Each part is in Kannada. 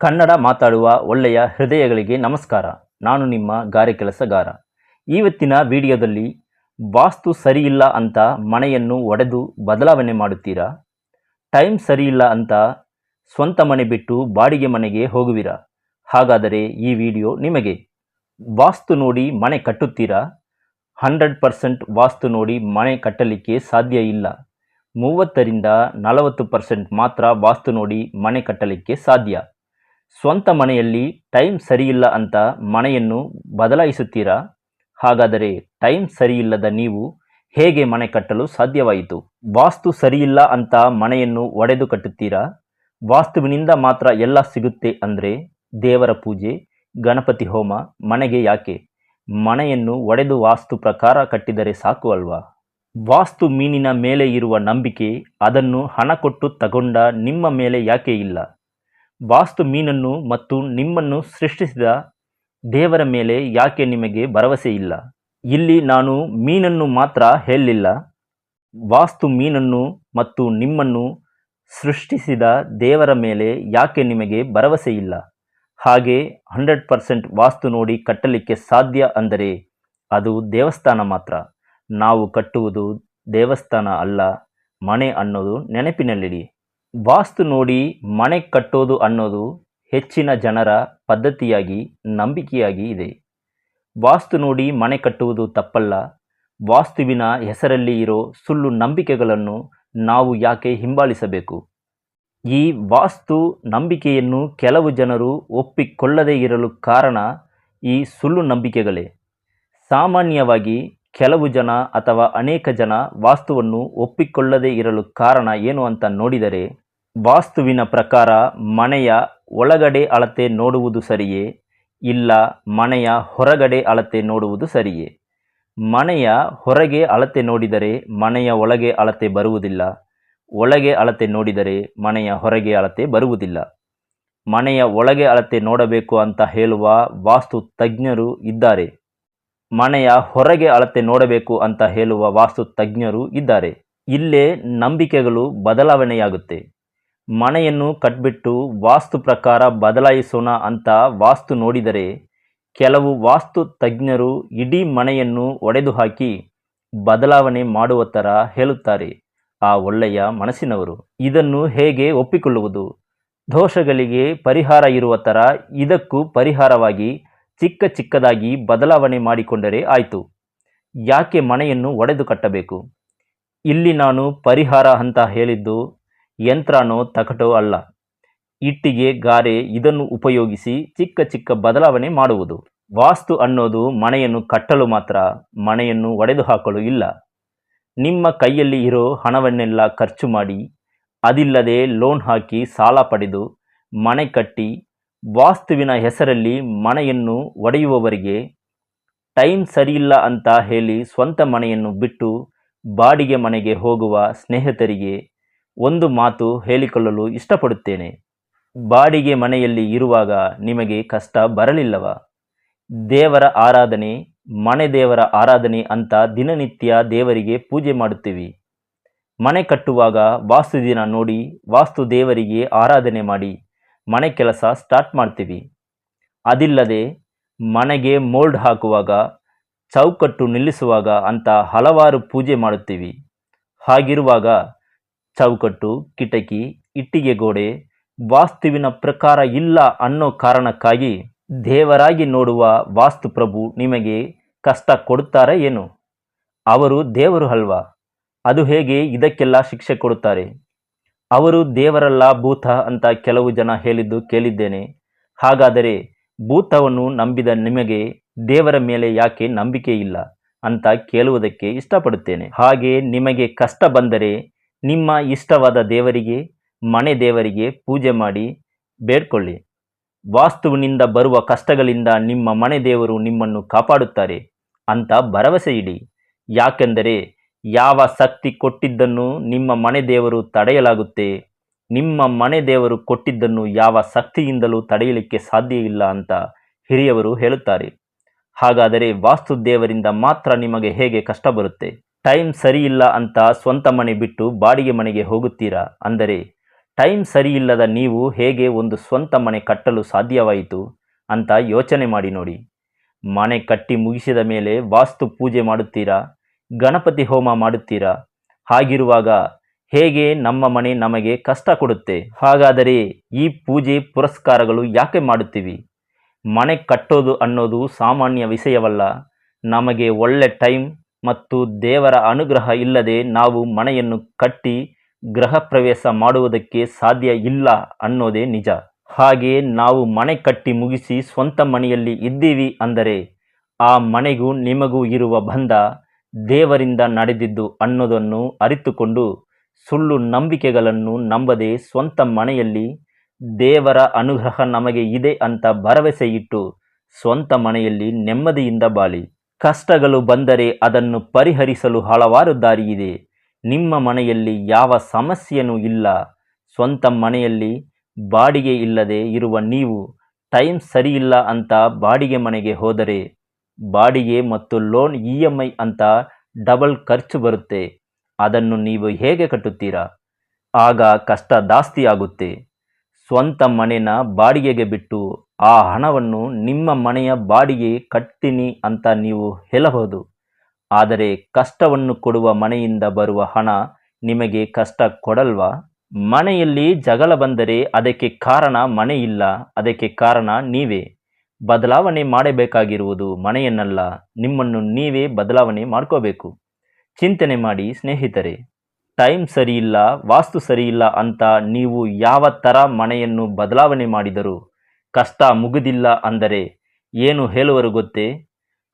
ಕನ್ನಡ ಮಾತಾಡುವ ಒಳ್ಳೆಯ ಹೃದಯಗಳಿಗೆ ನಮಸ್ಕಾರ. ನಾನು ನಿಮ್ಮ ಗಾರೆ ಕೆಲಸಗಾರ. ಇವತ್ತಿನ ವಿಡಿಯೋದಲ್ಲಿ, ವಾಸ್ತು ಸರಿಯಿಲ್ಲ ಅಂತ ಮನೆಯನ್ನು ಒಡೆದು ಬದಲಾವಣೆ ಮಾಡುತ್ತೀರಾ? ಟೈಮ್ ಸರಿಯಿಲ್ಲ ಅಂತ ಸ್ವಂತ ಮನೆ ಬಿಟ್ಟು ಬಾಡಿಗೆ ಮನೆಗೆ ಹೋಗುವಿರಾ? ಹಾಗಾದರೆ ಈ ವಿಡಿಯೋ ನಿಮಗೆ. ವಾಸ್ತು ನೋಡಿ ಮನೆ ಕಟ್ಟುತ್ತೀರಾ? ಹಂಡ್ರೆಡ್ ಪರ್ಸೆಂಟ್ ವಾಸ್ತು ನೋಡಿ ಮನೆ ಕಟ್ಟಲಿಕ್ಕೆ ಸಾಧ್ಯ ಇಲ್ಲ. ಮೂವತ್ತರಿಂದ ನಲವತ್ತು ಪರ್ಸೆಂಟ್ ಮಾತ್ರ ವಾಸ್ತು ನೋಡಿ ಮನೆ ಕಟ್ಟಲಿಕ್ಕೆ ಸಾಧ್ಯ. ಸ್ವಂತ ಮನೆಯಲ್ಲಿ ಟೈಮ್ ಸರಿಯಿಲ್ಲ ಅಂತ ಮನೆಯನ್ನು ಬದಲಾಯಿಸುತ್ತೀರಾ? ಹಾಗಾದರೆ ಟೈಮ್ ಸರಿಯಿಲ್ಲದ ನೀವು ಹೇಗೆ ಮನೆ ಕಟ್ಟಲು ಸಾಧ್ಯವಾಯಿತು? ವಾಸ್ತು ಸರಿಯಿಲ್ಲ ಅಂತ ಮನೆಯನ್ನು ಒಡೆದು ಕಟ್ಟುತ್ತೀರಾ? ವಾಸ್ತುವಿನಿಂದ ಮಾತ್ರ ಎಲ್ಲ ಸಿಗುತ್ತೆ ಅಂದರೆ ದೇವರ ಪೂಜೆ, ಗಣಪತಿ ಹೋಮ, ಮನೆಗೆ ಯಾಕೆ? ಮನೆಯನ್ನು ಒಡೆದು ವಾಸ್ತು ಪ್ರಕಾರ ಕಟ್ಟಿದರೆ ಸಾಕು ಅಲ್ವಾ? ವಾಸ್ತು ಮೀನಿನ ಮೇಲೆ ಇರುವ ನಂಬಿಕೆ ಅದನ್ನು ಹಣ ಕೊಟ್ಟು ತಗೊಂಡ ನಿಮ್ಮ ಮೇಲೆ ಯಾಕೆ ಇಲ್ಲ? ವಾಸ್ತು ಮೀನನ್ನು ಮತ್ತು ನಿಮ್ಮನ್ನು ಸೃಷ್ಟಿಸಿದ ದೇವರ ಮೇಲೆ ಯಾಕೆ ನಿಮಗೆ ಭರವಸೆ ಇಲ್ಲ? ಇಲ್ಲಿ ನಾನು ಮೀನನ್ನು ಮಾತ್ರ ಹೇಳಲಿಲ್ಲ ವಾಸ್ತು ಮೀನನ್ನು ಮತ್ತು ನಿಮ್ಮನ್ನು ಸೃಷ್ಟಿಸಿದ ದೇವರ ಮೇಲೆ ಯಾಕೆ ನಿಮಗೆ ಭರವಸೆ ಇಲ್ಲ? ಹಾಗೆ ಹಂಡ್ರೆಡ್ ಪರ್ಸೆಂಟ್ ವಾಸ್ತು ನೋಡಿ ಕಟ್ಟಲಿಕ್ಕೆ ಸಾಧ್ಯ ಅಂದರೆ ಅದು ದೇವಸ್ಥಾನ ಮಾತ್ರ. ನಾವು ಕಟ್ಟುವುದು ದೇವಸ್ಥಾನ ಅಲ್ಲ, ಮನೆ ಅನ್ನೋದು ನೆನಪಿನಲ್ಲಿಡಿ. ವಾಸ್ತು ನೋಡಿ ಮನೆ ಕಟ್ಟೋದು ಅನ್ನೋದು ಹೆಚ್ಚಿನ ಜನರ ಪದ್ಧತಿಯಾಗಿ, ನಂಬಿಕೆಯಾಗಿ ಇದೆ. ವಾಸ್ತು ನೋಡಿ ಮನೆ ಕಟ್ಟುವುದು ತಪ್ಪಲ್ಲ. ವಾಸ್ತುವಿನ ಹೆಸರಲ್ಲಿ ಇರೋ ಸುಳ್ಳು ನಂಬಿಕೆಗಳನ್ನು ನಾವು ಯಾಕೆ ಹಿಂಬಾಲಿಸಬೇಕು? ಈ ವಾಸ್ತು ನಂಬಿಕೆಯನ್ನು ಕೆಲವು ಜನರು ಒಪ್ಪಿಕೊಳ್ಳದೇ ಇರಲು ಕಾರಣ ಈ ಸುಳ್ಳು ನಂಬಿಕೆಗಳೇ. ಸಾಮಾನ್ಯವಾಗಿ ಕೆಲವು ಜನ ಅಥವಾ ಅನೇಕ ಜನ ವಾಸ್ತುವನ್ನು ಒಪ್ಪಿಕೊಳ್ಳದೇ ಇರಲು ಕಾರಣ ಏನು ಅಂತ ನೋಡಿದರೆ, ವಾಸ್ತುವಿನ ಪ್ರಕಾರ ಮನೆಯ ಒಳಗಡೆ ಅಳತೆ ನೋಡುವುದು ಸರಿಯೇ? ಇಲ್ಲ, ಮನೆಯ ಹೊರಗಡೆ ಅಳತೆ ನೋಡುವುದು ಸರಿಯೇ? ಮನೆಯ ಹೊರಗೆ ಅಳತೆ ನೋಡಿದರೆ ಮನೆಯ ಒಳಗೆ ಅಳತೆ ಬರುವುದಿಲ್ಲ. ಒಳಗೆ ಅಳತೆ ನೋಡಿದರೆ ಮನೆಯ ಹೊರಗೆ ಅಳತೆ ಬರುವುದಿಲ್ಲ. ಮನೆಯ ಒಳಗೆ ಅಳತೆ ನೋಡಬೇಕು ಅಂತ ಹೇಳುವ ವಾಸ್ತು ತಜ್ಞರು ಇದ್ದಾರೆ. ಮನೆಯ ಹೊರಗೆ ಅಳತೆ ನೋಡಬೇಕು ಅಂತ ಹೇಳುವ ವಾಸ್ತು ತಜ್ಞರು ಇದ್ದಾರೆ. ಇಲ್ಲೇ ನಂಬಿಕೆಗಳು ಬದಲಾವಣೆಯಾಗುತ್ತೆ. ಮನೆಯನ್ನು ಕಟ್ಬಿಟ್ಟು ವಾಸ್ತು ಪ್ರಕಾರ ಬದಲಾಯಿಸೋಣ ಅಂತ ವಾಸ್ತು ನೋಡಿದರೆ ಕೆಲವು ವಾಸ್ತು ತಜ್ಞರು ಇಡೀ ಮನೆಯನ್ನು ಒಡೆದು ಹಾಕಿ ಬದಲಾವಣೆ ಮಾಡುವ ಥರ ಹೇಳುತ್ತಾರೆ ಆ ಒಳ್ಳೆಯ ಮನಸ್ಸಿನವರು. ಇದನ್ನು ಹೇಗೆ ಒಪ್ಪಿಕೊಳ್ಳುವುದು? ದೋಷಗಳಿಗೆ ಪರಿಹಾರ ಇರುವ ಥರ ಇದಕ್ಕೂ ಪರಿಹಾರವಾಗಿ ಚಿಕ್ಕ ಚಿಕ್ಕದಾಗಿ ಬದಲಾವಣೆ ಮಾಡಿಕೊಂಡರೆ ಆಯಿತು. ಯಾಕೆ ಮನೆಯನ್ನು ಒಡೆದು ಕಟ್ಟಬೇಕು? ಇಲ್ಲಿ ನಾನು ಪರಿಹಾರ ಅಂತ ಹೇಳಿದ್ದು ಯಂತ್ರನೋ ತಕಟೋ ಅಲ್ಲ. ಇಟ್ಟಿಗೆ, ಗಾರೆ ಇದನ್ನು ಉಪಯೋಗಿಸಿ ಚಿಕ್ಕ ಚಿಕ್ಕ ಬದಲಾವಣೆ ಮಾಡುವುದು. ವಾಸ್ತು ಅನ್ನೋದು ಮನೆಯನ್ನು ಕಟ್ಟಲು ಮಾತ್ರ, ಮನೆಯನ್ನು ಒಡೆದು ಹಾಕಲು ಇಲ್ಲ. ನಿಮ್ಮ ಕೈಯಲ್ಲಿ ಇರೋ ಹಣವನ್ನೆಲ್ಲ ಖರ್ಚು ಮಾಡಿ, ಅದಿಲ್ಲದೆ ಲೋನ್ ಹಾಕಿ ಸಾಲ ಪಡೆದು ಮನೆ ಕಟ್ಟಿ ವಾಸ್ತುವಿನ ಹೆಸರಲ್ಲಿ ಮನೆಯನ್ನು ಒಡೆಯುವವರಿಗೆ ಟೈಮ್ ಸರಿಯಿಲ್ಲ ಅಂತ ಹೇಳಿ ಸ್ವಂತ ಮನೆಯನ್ನು ಬಿಟ್ಟು ಬಾಡಿಗೆ ಮನೆಗೆ ಹೋಗುವ ಸ್ನೇಹಿತರಿಗೆ ಒಂದು ಮಾತು ಹೇಳಿಕೊಳ್ಳಲು ಇಷ್ಟಪಡುತ್ತೇನೆ. ಬಾಡಿಗೆ ಮನೆಯಲ್ಲಿ ಇರುವಾಗ ನಿಮಗೆ ಕಷ್ಟ ಬರಲಿಲ್ಲವ? ದೇವರ ಆರಾಧನೆ, ಮನೆ ದೇವರ ಆರಾಧನೆ ಅಂತ ದಿನನಿತ್ಯ ದೇವರಿಗೆ ಪೂಜೆ ಮಾಡುತ್ತೀವಿ. ಮನೆ ಕಟ್ಟುವಾಗ ವಾಸ್ತು ದಿನ ನೋಡಿ ವಾಸ್ತು ದೇವರಿಗೆ ಆರಾಧನೆ ಮಾಡಿ. ಮನೆ ಕೆಲಸ ಸ್ಟಾರ್ಟ್ ಮಾಡ್ತೀವಿ. ಅದಿಲ್ಲದೆ ಮನೆಗೆ ಮೋಲ್ಡ್ ಹಾಕುವಾಗ, ಚೌಕಟ್ಟು ನಿಲ್ಲಿಸುವಾಗ ಅಂತ ಹಲವಾರು ಪೂಜೆ ಮಾಡುತ್ತೀವಿ. ಹಾಗಿರುವಾಗ ಚೌಕಟ್ಟು, ಕಿಟಕಿ, ಇಟ್ಟಿಗೆ ಗೋಡೆ, ವಾಸ್ತುವಿನ ಪ್ರಕಾರ ಇಲ್ಲ ಅನ್ನೋ ಕಾರಣಕ್ಕಾಗಿ ದೇವರಾಗಿ ನೋಡುವ ವಾಸ್ತು ಪ್ರಭು ನಿಮಗೆ ಕಷ್ಟ ಕೊಡುತ್ತಾರೆ ಏನು? ಅವರು ದೇವರು ಅಲ್ವಾ? ಅದು ಹೇಗೆ ಇದಕ್ಕೆಲ್ಲ ಶಿಕ್ಷೆ ಕೊಡುತ್ತಾರೆ? ಅವರು ದೇವರಲ್ಲ ಭೂತ ಅಂತ ಕೆಲವು ಜನ ಹೇಳಿದ್ದು ಕೇಳಿದ್ದೇನೆ. ಹಾಗಾದರೆ ಭೂತವನ್ನು ನಂಬಿದ ನಿಮಗೆ ದೇವರ ಮೇಲೆ ಯಾಕೆ ನಂಬಿಕೆ ಇಲ್ಲ ಅಂತ ಕೇಳುವುದಕ್ಕೆ ಇಷ್ಟಪಡುತ್ತೇನೆ. ಹಾಗೆ ನಿಮಗೆ ಕಷ್ಟ ಬಂದರೆ ನಿಮ್ಮ ಇಷ್ಟವಾದ ದೇವರಿಗೆ, ಮನೆ ದೇವರಿಗೆ ಪೂಜೆ ಮಾಡಿ ಬೇಡ್ಕೊಳ್ಳಿ. ವಾಸ್ತುವಿನಿಂದ ಬರುವ ಕಷ್ಟಗಳಿಂದ ನಿಮ್ಮ ಮನೆ ದೇವರು ನಿಮ್ಮನ್ನು ಕಾಪಾಡುತ್ತಾರೆ ಅಂತ ಭರವಸೆ ಇಡಿ. ಯಾಕೆಂದರೆ ಯಾವ ಶಕ್ತಿ ಕೊಟ್ಟಿದ್ದನ್ನು ನಿಮ್ಮ ಮನೆ ದೇವರು ತಡೆಯಲಾಗುತ್ತೆ? ನಿಮ್ಮ ಮನೆ ದೇವರು ಕೊಟ್ಟಿದ್ದನ್ನು ಯಾವ ಶಕ್ತಿಯಿಂದಲೂ ತಡೆಯಲಿಕ್ಕೆ ಸಾಧ್ಯ ಇಲ್ಲ ಅಂತ ಹಿರಿಯವರು ಹೇಳುತ್ತಾರೆ. ಹಾಗಾದರೆ ವಾಸ್ತು ದೇವರಿಂದ ಮಾತ್ರ ನಿಮಗೆ ಹೇಗೆ ಕಷ್ಟ ಬರುತ್ತೆ? ಟೈಮ್ ಸರಿಯಿಲ್ಲ ಅಂತ ಸ್ವಂತ ಮನೆ ಬಿಟ್ಟು ಬಾಡಿಗೆ ಮನೆಗೆ ಹೋಗುತ್ತೀರಾ? ಅಂದರೆ, ಟೈಮ್ ಸರಿಯಿಲ್ಲದ ನೀವು ಹೇಗೆ ಒಂದು ಸ್ವಂತ ಮನೆ ಕಟ್ಟಲು ಸಾಧ್ಯವಾಯಿತು ಅಂತ ಯೋಚನೆ ಮಾಡಿ ನೋಡಿ. ಮನೆ ಕಟ್ಟಿ ಮುಗಿಸಿದ ಮೇಲೆ ವಾಸ್ತು ಪೂಜೆ ಮಾಡುತ್ತೀರಾ? ಗಣಪತಿ ಹೋಮ ಮಾಡುತ್ತೀರಾ? ಹಾಗಿರುವಾಗ ಹೇಗೆ ನಮ್ಮ ಮನೆ ನಮಗೆ ಕಷ್ಟ ಕೊಡುತ್ತೆ? ಹಾಗಾದರೆ ಈ ಪೂಜೆ ಪುರಸ್ಕಾರಗಳು ಯಾಕೆ ಮಾಡುತ್ತೀವಿ? ಮನೆ ಕಟ್ಟೋದು ಅನ್ನೋದು ಸಾಮಾನ್ಯ ವಿಷಯವಲ್ಲ. ನಮಗೆ ಒಳ್ಳೆ ಟೈಮ್ ಮತ್ತು ದೇವರ ಅನುಗ್ರಹ ಇಲ್ಲದೆ ನಾವು ಮನೆಯನ್ನು ಕಟ್ಟಿ ಗೃಹ ಪ್ರವೇಶ ಮಾಡುವುದಕ್ಕೆ ಸಾಧ್ಯ ಇಲ್ಲ ಅನ್ನೋದೇ ನಿಜ. ಹಾಗೆ ನಾವು ಮನೆ ಕಟ್ಟಿ ಮುಗಿಸಿ ಸ್ವಂತ ಮನೆಯಲ್ಲಿ ಇದ್ದೀವಿ ಅಂದರೆ ಆ ಮನೆಗೂ ನಿಮಗೂ ಇರುವ ಬಂಧ ದೇವರಿಂದ ನಡೆದಿದ್ದು ಅನ್ನೋದನ್ನು ಅರಿತುಕೊಂಡು ಸುಳ್ಳು ನಂಬಿಕೆಗಳನ್ನು ನಂಬದೆ ಸ್ವಂತ ಮನೆಯಲ್ಲಿ ದೇವರ ಅನುಗ್ರಹ ನಮಗೆ ಇದೆ ಅಂತ ಭರವಸೆ ಇಟ್ಟು ಸ್ವಂತ ಮನೆಯಲ್ಲಿ ನೆಮ್ಮದಿಯಿಂದ ಬಾಳಿ. ಕಷ್ಟಗಳು ಬಂದರೆ ಅದನ್ನು ಪರಿಹರಿಸಲು ಹಲವಾರು ದಾರಿಯಿದೆ ನಿಮ್ಮ ಮನೆಯಲ್ಲಿ ಯಾವ ಸಮಸ್ಯೆಯೂ ಇಲ್ಲ. ಸ್ವಂತ ಮನೆಯಲ್ಲಿ ಬಾಡಿಗೆ ಇಲ್ಲದೆ ಇರುವ ನೀವು ಟೈಮ್ ಸರಿಯಿಲ್ಲ ಅಂತ ಬಾಡಿಗೆ ಮನೆಗೆ ಹೋದರೆ ಬಾಡಿಗೆ ಮತ್ತು ಲೋನ್ ಇ ಎಂ ಐ ಅಂತ ಡಬಲ್ ಖರ್ಚು ಬರುತ್ತೆ. ಅದನ್ನು ನೀವು ಹೇಗೆ ಕಟ್ಟುತ್ತೀರಾ? ಆಗ ಕಷ್ಟ ಜಾಸ್ತಿ ಸ್ವಂತ ಮನೆನ ಬಾಡಿಗೆಗೆ ಬಿಟ್ಟು ಆ ಹಣವನ್ನು ನಿಮ್ಮ ಮನೆಯ ಬಾಡಿಗೆ ಕಟ್ತೀನಿ ಅಂತ ನೀವು ಹೇಳಬಹುದು. ಆದರೆ ಕಷ್ಟವನ್ನು ಕೊಡುವ ಮನೆಯಿಂದ ಬರುವ ಹಣ ನಿಮಗೆ ಕಷ್ಟ ಕೊಡಲ್ವಾ? ಮನೆಯಲ್ಲಿ ಜಗಳ ಬಂದರೆ ಅದಕ್ಕೆ ಕಾರಣ ಮನೆ ಇಲ್ಲ. ಅದಕ್ಕೆ ಕಾರಣ ನೀವೇ. ಬದಲಾವಣೆ ಮಾಡಬೇಕಾಗಿರುವುದು ಮನೆಯನ್ನಲ್ಲ, ನಿಮ್ಮನ್ನು ನೀವೇ ಬದಲಾವಣೆ ಮಾಡ್ಕೋಬೇಕು. ಚಿಂತನೆ ಮಾಡಿ, ಸ್ನೇಹಿತರೆ. ಟೈಮ್ ಸರಿಯಿಲ್ಲ, ವಾಸ್ತು ಸರಿಯಿಲ್ಲ ಅಂತ ನೀವು ಯಾವ ಥರ ಮನೆಯನ್ನು ಬದಲಾವಣೆ ಮಾಡಿದರೂ ಕಷ್ಟ ಮುಗುದಿಲ್ಲ ಅಂದರೆ ಏನು ಹೇಳುವರು ಗೊತ್ತೇ?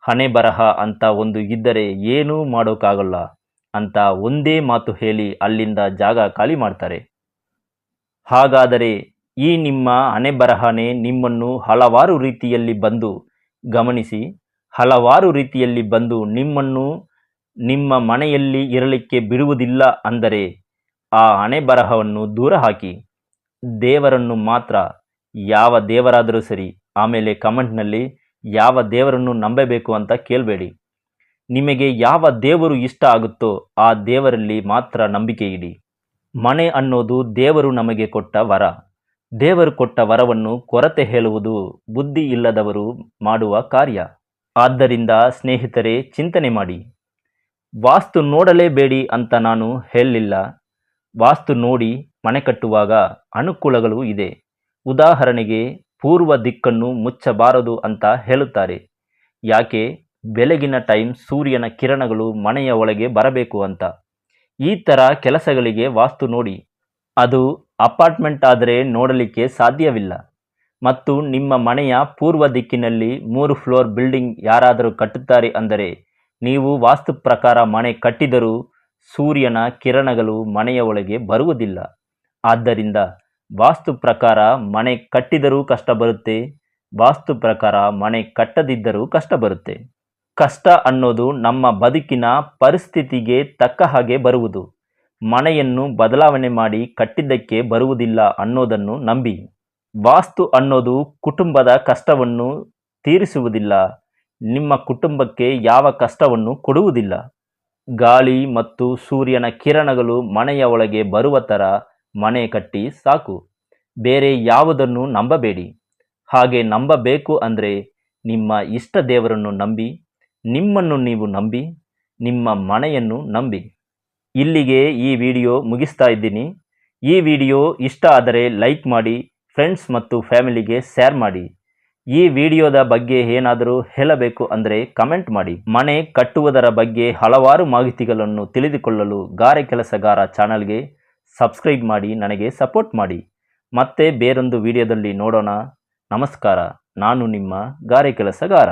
ಹಣೆ ಬರಹ ಅಂತ ಒಂದು ಇದ್ದರೆ ಏನೂ ಮಾಡೋಕ್ಕಾಗಲ್ಲ ಅಂತ ಒಂದೇ ಮಾತು ಹೇಳಿ ಅಲ್ಲಿಂದ ಜಾಗ ಖಾಲಿ ಮಾಡ್ತಾರೆ. ಹಾಗಾದರೆ ಈ ನಿಮ್ಮ ಹಣೆ ಬರಹನೇ ನಿಮ್ಮನ್ನು ಹಲವಾರು ರೀತಿಯಲ್ಲಿ ಬಂದು, ಗಮನಿಸಿ, ಹಲವಾರು ರೀತಿಯಲ್ಲಿ ಬಂದು ನಿಮ್ಮನ್ನು ನಿಮ್ಮ ಮನೆಯಲ್ಲಿ ಇರಲಿಕ್ಕೆ ಬಿಡುವುದಿಲ್ಲ ಅಂದರೆ ಆ ಹಣೆ ಬರಹವನ್ನು ದೂರ ಹಾಕಿ ದೇವರನ್ನು ಮಾತ್ರ, ಯಾವ ದೇವರಾದರೂ ಸರಿ, ಆಮೇಲೆ ಕಮೆಂಟ್ನಲ್ಲಿ ಯಾವ ದೇವರನ್ನು ನಂಬಬೇಕು ಅಂತ ಕೇಳಬೇಡಿ. ನಿಮಗೆ ಯಾವ ದೇವರು ಇಷ್ಟ ಆಗುತ್ತೋ ಆ ದೇವರಲ್ಲಿ ಮಾತ್ರ ನಂಬಿಕೆ ಇಡಿ. ಮನೆ ಅನ್ನೋದು ದೇವರು ನಮಗೆ ಕೊಟ್ಟ ವರ. ದೇವರು ಕೊಟ್ಟ ವರವನ್ನು ಕೊರತೆ ಹೇಳುವುದು ಬುದ್ಧಿ ಇಲ್ಲದವರು ಮಾಡುವ ಕಾರ್ಯ. ಆದ್ದರಿಂದ ಸ್ನೇಹಿತರೆ, ಚಿಂತನೆ ಮಾಡಿ. ವಾಸ್ತು ನೋಡಲೇಬೇಡಿ ಅಂತ ನಾನು ಹೇಳಲಿಲ್ಲ ವಾಸ್ತು ನೋಡಿ ಮನೆ ಕಟ್ಟುವಾಗ ಅನುಕೂಲಗಳು ಇದೆ. ಉದಾಹರಣೆಗೆ, ಪೂರ್ವ ದಿಕ್ಕನ್ನು ಮುಚ್ಚಬಾರದು ಅಂತ ಹೇಳುತ್ತಾರೆ. ಯಾಕೆ? ಬೆಳಗಿನ ಟೈಮ್ ಸೂರ್ಯನ ಕಿರಣಗಳು ಮನೆಯ ಒಳಗೆ ಬರಬೇಕು ಅಂತ. ಈ ಥರ ಕೆಲಸಗಳಿಗೆ ವಾಸ್ತು ನೋಡಿ. ಅದು ಅಪಾರ್ಟ್ಮೆಂಟ್ ಆದರೆ ನೋಡಲಿಕ್ಕೆ ಸಾಧ್ಯವಿಲ್ಲ. ಮತ್ತು ನಿಮ್ಮ ಮನೆಯ ಪೂರ್ವ ದಿಕ್ಕಿನಲ್ಲಿ ಮೂರು ಫ್ಲೋರ್ ಬಿಲ್ಡಿಂಗ್ ಯಾರಾದರೂ ಕಟ್ಟುತ್ತಾರೆ ಅಂದರೆ ನೀವು ವಾಸ್ತು ಪ್ರಕಾರ ಮನೆ ಕಟ್ಟಿದರೂ ಸೂರ್ಯನ ಕಿರಣಗಳು ಮನೆಯ ಒಳಗೆ ಬರುವುದಿಲ್ಲ. ಆದ್ದರಿಂದ ವಾಸ್ತು ಪ್ರಕಾರ ಮನೆ ಕಟ್ಟಿದರೂ ಕಷ್ಟ ಬರುತ್ತೆ, ವಾಸ್ತು ಪ್ರಕಾರ ಮನೆ ಕಟ್ಟದಿದ್ದರೂ ಕಷ್ಟ ಬರುತ್ತೆ. ಕಷ್ಟ ಅನ್ನೋದು ನಮ್ಮ ಬದುಕಿನ ಪರಿಸ್ಥಿತಿಗೆ ತಕ್ಕ ಹಾಗೆ ಬರುವುದು. ಮನೆಯನ್ನು ಬದಲಾವಣೆ ಮಾಡಿ ಕಟ್ಟಿದ್ದಕ್ಕೆ ಬರುವುದಿಲ್ಲ ಅನ್ನೋದನ್ನು ನಂಬಿ. ವಾಸ್ತು ಅನ್ನೋದು ಕುಟುಂಬದ ಕಷ್ಟವನ್ನು ತೀರಿಸುವುದಿಲ್ಲ. ನಿಮ್ಮ ಕುಟುಂಬಕ್ಕೆ ಯಾವ ಕಷ್ಟವನ್ನು ಕೊಡುವುದಿಲ್ಲ. ಗಾಳಿ ಮತ್ತು ಸೂರ್ಯನ ಕಿರಣಗಳು ಮನೆಯ ಒಳಗೆ ಬರುವ ಥರ ಮನೆ ಕಟ್ಟಿ ಸಾಕು. ಬೇರೆ ಯಾವುದನ್ನು ನಂಬಬೇಡಿ. ಹಾಗೆ ನಂಬಬೇಕು ಅಂದರೆ ನಿಮ್ಮ ಇಷ್ಟ ದೇವರನ್ನು ನಂಬಿ, ನಿಮ್ಮನ್ನು ನೀವು ನಂಬಿ, ನಿಮ್ಮ ಮನೆಯನ್ನು ನಂಬಿ. ಇಲ್ಲಿಗೆ ಈ ವಿಡಿಯೋ ಮುಗಿಸ್ತಾ ಇದ್ದೀನಿ. ಈ ವಿಡಿಯೋ ಇಷ್ಟ ಆದರೆ ಲೈಕ್ ಮಾಡಿ, ಫ್ರೆಂಡ್ಸ್ ಮತ್ತು ಫ್ಯಾಮಿಲಿಗೆ ಶೇರ್ ಮಾಡಿ. ಈ ವಿಡಿಯೋದ ಬಗ್ಗೆ ಏನಾದರೂ ಹೇಳಬೇಕು ಅಂದರೆ ಕಮೆಂಟ್ ಮಾಡಿ. ಮನೆ ಕಟ್ಟುವುದರ ಬಗ್ಗೆ ಹಲವಾರು ಮಾಹಿತಿಗಳನ್ನು ತಿಳಿದುಕೊಳ್ಳಲು ಗಾರೆ ಕೆಲಸಗಾರ ಚಾನಲ್ಗೆ ಸಬ್ಸ್ಕ್ರೈಬ್ ಮಾಡಿ, ನನಗೆ ಸಪೋರ್ಟ್ ಮಾಡಿ. ಮತ್ತೆ ಬೇರೊಂದು ವಿಡಿಯೋದಲ್ಲಿ ನೋಡೋಣ. ನಮಸ್ಕಾರ. ನಾನು ನಿಮ್ಮ ಗಾರೆ ಕೆಲಸಗಾರ.